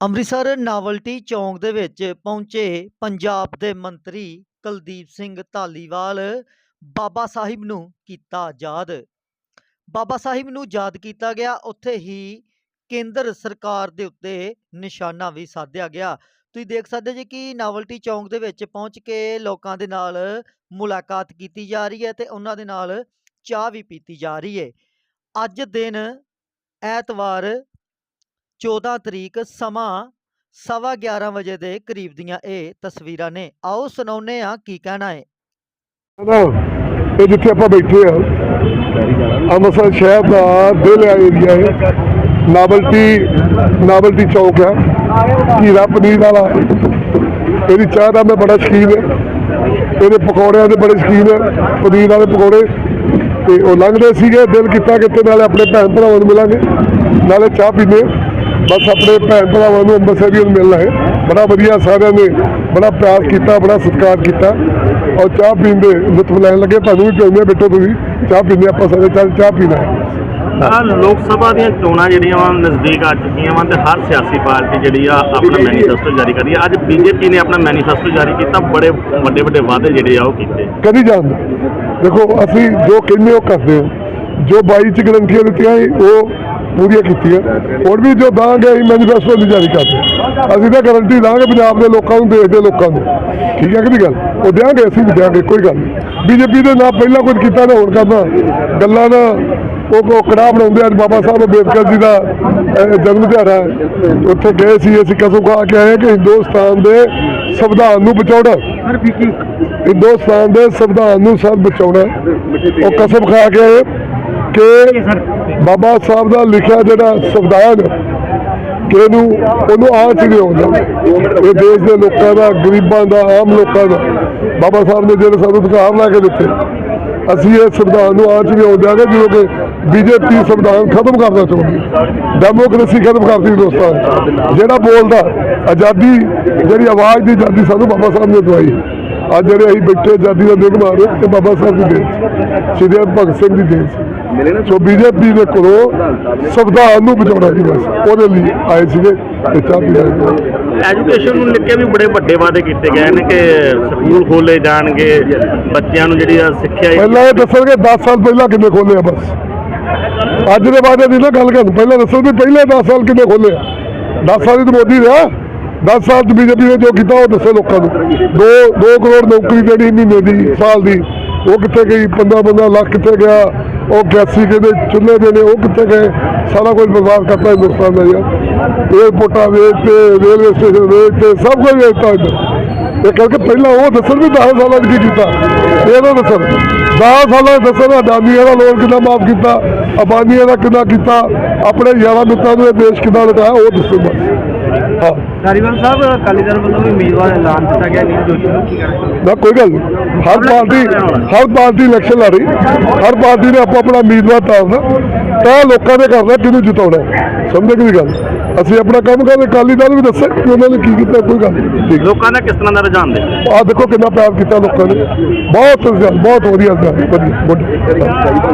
Amritsar novelty ਚੌਂਕ ਦੇ ਵਿੱਚ ਪਹੁੰਚੇ ਪੰਜਾਬ ਦੇ ਮੰਤਰੀ ਕੁਲਦੀਪ ਸਿੰਘ ਧਾਲੀਵਾਲ ਬਾਬਾ ਸਾਹਿਬ ਨੂੰ ਕੀਤਾ ਯਾਦ। ਬਾਬਾ ਸਾਹਿਬ ਨੂੰ ਯਾਦ ਕੀਤਾ ਗਿਆ। ਉੱਥੇ ਹੀ ਕੇਂਦਰ ਸਰਕਾਰ ਦੇ ਉੱਤੇ ਨਿਸ਼ਾਨਾ ਵੀ ਸਾਧਿਆ ਗਿਆ। ਤੁਸੀਂ ਦੇਖ ਸਕਦੇ ਜੀ ਕਿ ਨਾਵਲਟੀ ਚੌਂਕ ਦੇ ਵਿੱਚ ਪਹੁੰਚ ਕੇ ਲੋਕਾਂ ਦੇ ਨਾਲ ਮੁਲਾਕਾਤ ਕੀਤੀ ਜਾ ਰਹੀ ਹੈ ਤੇ ਉਹਨਾਂ ਦੇ ਨਾਲ ਚਾਹ ਵੀ ਪੀਤੀ ਜਾ ਰਹੀ ਹੈ। ਅੱਜ ਦਿਨ ਐਤਵਾਰ 14 ਤਰੀਕ ਸਮਾਂ ਸਵਾ 11 ਵਜੇ ਦੇ ਕਰੀਬ ਦੀਆਂ ਇਹ ਤਸਵੀਰਾਂ ਨੇ। ਆਓ ਸੁਣਾਉਨੇ ਆ ਕੀ ਕਹਿਣਾ ਹੈ ਇਹ ਜਿੱਥੇ ਆਪਾਂ ਬੈਠੇ ਆ ਅੰਮ੍ਰਿਤਸਰ ਸ਼ਹਿਰ ਦਾ ਦਿਲ ਆ ਏਰੀਆ ਹੈ। ਨਾਵਲਟੀ ਨਾਵਲਟੀ ਚੌਕ ਆ ਹੀਰਾ ਪਨੀਰ ਵਾਲਾ ਇਹਦੀ ਚਾਹ ਦਾ ਮੈਂ ਬੜਾ ਸ਼ੌਕੀਨ ਹੈ। ਇਹਦੇ ਪਕੌੜਿਆਂ ਦੇ ਬੜੇ ਸ਼ੌਕੀਨ ਹੈ। ਪਨੀਰ ਵਾਲੇ ਪਕੌੜੇ। ਤੇ ਉਹ ਲੰਘਦੇ ਸੀਗੇ, ਦਿਲ ਕੀਤਾ ਕਿ ਨਾਲੇ ਆਪਣੇ ਭੈਣ ਭਰਾਵਾਂ ਨੂੰ ਮਿਲਾਂਗੇ। ਨਾਲੇ ਚਾਹ ਪੀਂਦੇ ਬਸ ਆਪਣੇ ਭੈਣ ਭਰਾਵਾਂ ਨੂੰ ਅੰਮ੍ਰਿਤਸਰੀਆਂ ਨੂੰ ਮਿਲਣਾ ਹੈ। ਬੜਾ ਵਧੀਆ ਸਾਰਿਆਂ ਨੇ ਬੜਾ ਪਿਆਰ ਕੀਤਾ ਬੜਾ ਸਤਿਕਾਰ ਕੀਤਾ। ਔਰ ਚਾਹ ਪੀਣ ਦੇ ਲੁਤਫ ਲੈਣ ਲੱਗੇ। ਤੁਹਾਨੂੰ ਵੀ ਪਿਆਉਂਦੇ ਬੈਠੋ ਤੁਸੀਂ। ਚਾਹ ਪੀਂਦੇ ਆਪਾਂ ਸਾਰੇ ਚੱਲ ਚਾਹ ਪੀਣਾ ਹੈ। ਆ ਲੋਕ ਸਭਾ ਦੀਆਂ ਚੋਣਾਂ ਜਿਹੜੀਆਂ ਵਾ ਨਜ਼ਦੀਕ ਆ ਚੁੱਕੀਆਂ ਵਾ ਤੇ ਹਰ ਸਿਆਸੀ ਪਾਰਟੀ ਜਿਹੜੀ ਆ ਆਪਣਾ ਮੈਨੀਫੈਸਟੋ ਜਾਰੀ ਕਰ ਰਹੀ ਆ। ਅੱਜ ਬੀਜੇਪੀ ਨੇ ਆਪਣਾ ਮੈਨੀਫੈਸਟੋ ਜਾਰੀ ਕੀਤਾ। ਬੜੇ ਵੱਡੇ ਵੱਡੇ ਵਾਅਦੇ ਜਿਹੜੇ ਆ ਉਹ ਕੀਤੇ। ਕਦੀ ਜਾਣਦੇ ਦੇਖੋ ਅਸੀਂ ਜੋ ਕਹਿੰਦੇ ਉਹ ਕਰਦੇ ਹਾਂ ਜੋ 22 ਚ ਗਰੰਟੀਆਂ ਦਿੱਤੀਆਂ ਸੀ, ਉਹ ਪੂਰੀਆਂ ਕੀਤੀਆਂ। ਹੁਣ ਵੀ ਜੋ ਦਾਂਗੇ ਅਸੀਂ ਮੈਨੀਫੈਸਟੋ ਨਹੀਂ ਜਾਰੀ ਕਰਦੇ ਅਸੀਂ ਤਾਂ ਗਰੰਟੀ ਦਾਂਗੇ ਪੰਜਾਬ ਦੇ ਲੋਕਾਂ ਨੂੰ ਦੇਸ਼ ਦੇ ਲੋਕਾਂ ਨੂੰ। ਠੀਕ ਹੈ ਕਿ ਨਹੀਂ ਗੱਲ? ਉਹ ਦਿਆਂਗੇ ਅਸੀਂ ਵੀ ਦਿਆਂਗੇ ਕੋਈ ਗੱਲ ਬੀਜੇਪੀ ਦੇ ਨਾਲ ਪਹਿਲਾਂ ਕੁਝ ਕੀਤਾ ਨਾ ਹੁਣ ਕਰਨਾ। ਗੱਲਾਂ ਨਾ ਉਹ ਕੋ ਕੜਾ ਬਣਾਉਂਦੇ ਅੱਜ ਬਾਬਾ ਸਾਹਿਬ ਅੰਬੇਦਕਰ ਜੀ ਦਾ ਜਨਮ ਦਿਹਾੜਾ। ਉੱਥੇ ਗਏ ਸੀ ਅਸੀਂ ਕਸਮ ਖਾ ਕੇ ਆਏ ਕਿ ਹਿੰਦੁਸਤਾਨ ਦੇ ਸੰਵਿਧਾਨ ਨੂੰ ਬਚਾਉਣਾ। ਹਿੰਦੁਸਤਾਨ ਦੇ ਸੰਵਿਧਾਨ ਨੂੰ ਸਭ ਬਚਾਉਣਾ। ਉਹ ਕਸਮ ਖਾ ਕੇ ਆਏ। ਕਿ ਬਾਬਾ ਸਾਹਿਬ ਦਾ ਲਿਖਿਆ ਜਿਹੜਾ ਸੰਵਿਧਾਨ ਕਿ ਇਹਨੂੰ, ਉਹਨੂੰ ਆਂਚ ਨਹੀਂ ਆਉਂਦਾ ਇਹ ਦੇਸ਼ ਦੇ ਲੋਕਾਂ ਦਾ, ਗਰੀਬਾਂ ਦਾ, ਆਮ ਲੋਕਾਂ ਦਾ। ਬਾਬਾ ਸਾਹਿਬ ਨੇ ਜਿਹੜੇ ਸਾਨੂੰ ਅਧਿਕਾਰ ਲਾ ਕੇ ਦਿੱਤੇ, ਅਸੀਂ ਇਹ ਸੰਵਿਧਾਨ ਨੂੰ ਆਂਚ ਨਹੀਂ ਆਉਣ ਦਿਆਂਗੇ ਜਦੋਂ ਕਿ ਬੀਜੇਪੀ ਸੰਵਿਧਾਨ ਖਤਮ ਕਰਨਾ ਚਾਹੁੰਦੀ ਡੈਮੋਕ੍ਰੇਸੀ ਖਤਮ ਕਰਦੀ ਹਿੰਦੁਸਤਾਨ ਜਿਹੜਾ ਬੋਲਦਾ, ਆਜ਼ਾਦੀ, ਜਿਹੜੀ ਆਵਾਜ਼ ਦੀ ਆਜ਼ਾਦੀ ਸਾਨੂੰ ਬਾਬਾ ਸਾਹਿਬ ਨੇ ਦਵਾਈ ਅੱਜ ਜਿਹੜੇ ਅਸੀਂ ਬੈਠੇ ਆਜ਼ਾਦੀ ਦਾ ਦਿਨ ਮਾਰ ਰਹੇ ਤੇ ਬਾਬਾ ਸਾਹਿਬ ਦੀ ਦੇਣ ਸੀ। ਸ਼੍ਰੀ ਭਗਤ ਸਿੰਘ ਦੀ ਦੇਣ ਸੀ। ਸੋ ਬੀਜੇਪੀ ਦੇ ਕੋਲੋਂ ਸੰਵਿਧਾਨ ਨੂੰ ਬਚਾਉਣਾ ਸੀ ਬਸ ਉਹਦੇ ਲਈ ਆਏ ਸੀਗੇ ਤੇ ਚਾਹ ਪੀ ਰਹੇ ਸੀ। ਐਜੂਕੇਸ਼ਨ ਨੂੰ ਲੈ ਕੇ ਵੀ ਬੜੇ ਵੱਡੇ ਵਾਅਦੇ ਕੀਤੇ ਗਏ ਨੇ ਕਿ ਸਕੂਲ ਖੋਲੇ ਜਾਣਗੇ ਬੱਚਿਆਂ ਨੂੰ ਜਿਹੜੀ ਸਿੱਖਿਆ ਪਹਿਲਾਂ ਇਹ ਦੱਸਣਗੇ 10 ਸਾਲ ਪਹਿਲਾਂ ਕਿੰਨੇ ਖੋਲੇ ਆ ਬਸ ਅੱਜ ਦੇ ਬਾਅਦ ਦੀ ਨਾ ਗੱਲ ਕਰਨ ਪਹਿਲਾਂ ਦੱਸੋ ਵੀ ਪਹਿਲੇ 10 ਸਾਲ ਕਿੰਨੇ ਖੋਲੇ ਆ 10 ਸਾਲ ਹੀ ਤਾਂ ਮੋਦੀ ਰਿਹਾ 10 ਸਾਲ ਚ ਬੀਜੇਪੀ ਨੇ ਜੋ ਕੀਤਾ ਉਹ ਦੱਸੋ ਲੋਕਾਂ ਨੂੰ 2 2 ਕਰੋੜ ਨੌਕਰੀ ਜਿਹੜੀ ਮਹੀਨੇ ਦੀ ਸਾਲ ਦੀ ਉਹ ਕਿੱਥੇ ਗਈ 15 15 ਲੱਖ ਕਿੱਥੇ ਗਿਆ ਉਹ 81 ਕਹਿੰਦੇ ਚੁੱਲ੍ਹੇ ਦੇ ਨੇ, ਉਹ ਕਿੱਥੇ ਗਏ? ਸਾਰਾ ਕੁਝ ਬਰਬਾਦ ਕਰਤਾ ਹਿੰਦੁਸਤਾਨ ਦਾ ਯਾਰ। ਏਅਰਪੋਰਟਾਂ ਵੇਚ ਤੇ ਰੇਲਵੇ ਸਟੇਸ਼ਨ ਵੇਚ ਤੇ, ਸਭ ਕੁਝ ਵੇਚਤਾ ਇੱਧਰ ਇਹ ਕਰਕੇ ਪਹਿਲਾਂ ਉਹ ਦੱਸਣ ਵੀ 10 ਸਾਲਾਂ 'ਚ ਕੀ ਕੀਤਾ? ਇਹ ਨਾ ਦੱਸਣ। 10 ਸਾਲਾਂ 'ਚ ਦੱਸਣ ਅਡਾਨੀਆਂ ਦਾ ਲੋਨ ਕਿੰਨਾ ਮਾਫ ਕੀਤਾ, ਅਬਾਨੀਆਂ ਦਾ ਕਿੰਨਾ ਕੀਤਾ, ਆਪਣੇ ਯਾਰਾਂ ਮਿੱਤਰਾਂ ਨੂੰ ਇਹ ਦੇਸ਼ ਕਿੰਨਾ ਲਗਾਇਆ ਉਹ ਦੱਸੋ ਬਸ। ਹਾਂ। ਧਾਰੀਵਾਲ ਸਾਹਿਬ ਅਕਾਲੀ ਦਲ ਵੱਲੋਂ ਵੀ ਉਮੀਦਵਾਰ ਐਲਾਨ ਕੀਤਾ ਗਿਆ ਨੀਲ ਜੋਸ਼ੀ ਨੂੰ ਕੀ ਨਾ ਕੋਈ ਗੱਲ ਨਹੀਂ। ਹਰ ਪਾਰਟੀ ਹਰ ਪਾਰਟੀ ਇਲੈਕਸ਼ਨ ਲੜ। ਰਹੀ ਹਰ ਪਾਰਟੀ ਨੇ ਆਪੋ ਆਪਣਾ ਉਮੀਦਵਾਰ ਤਾਰਨਾ। ਤਾਂ ਲੋਕਾਂ ਨੇ ਕਰਨਾ ਕਿਹਨੂੰ ਜਿਤਾਉਣਾ। ਸਮਝੇ ਕਿ ਗੱਲ? ਅਸੀਂ ਆਪਣਾ ਕੰਮ ਕਰਦੇ ਅਕਾਲੀ ਦਲ ਵੀ ਦੱਸੇ ਕਿ ਉਹਨਾਂ ਨੇ ਕੀ ਕੀਤਾ ਕੋਈ ਗੱਲ ਨਹੀਂ। ਲੋਕਾਂ ਦਾ ਕਿਸ ਤਰ੍ਹਾਂ ਦਾ ਰੁਝਾਨ ਦੇ ਆ ਦੇਖੋ ਕਿੰਨਾ ਪਿਆਰ ਕੀਤਾ ਲੋਕਾਂ ਨੇ। ਬਹੁਤ ਬਹੁਤ ਵਧੀਆ ਰੁਝਾਨ, ਵਧੀਆ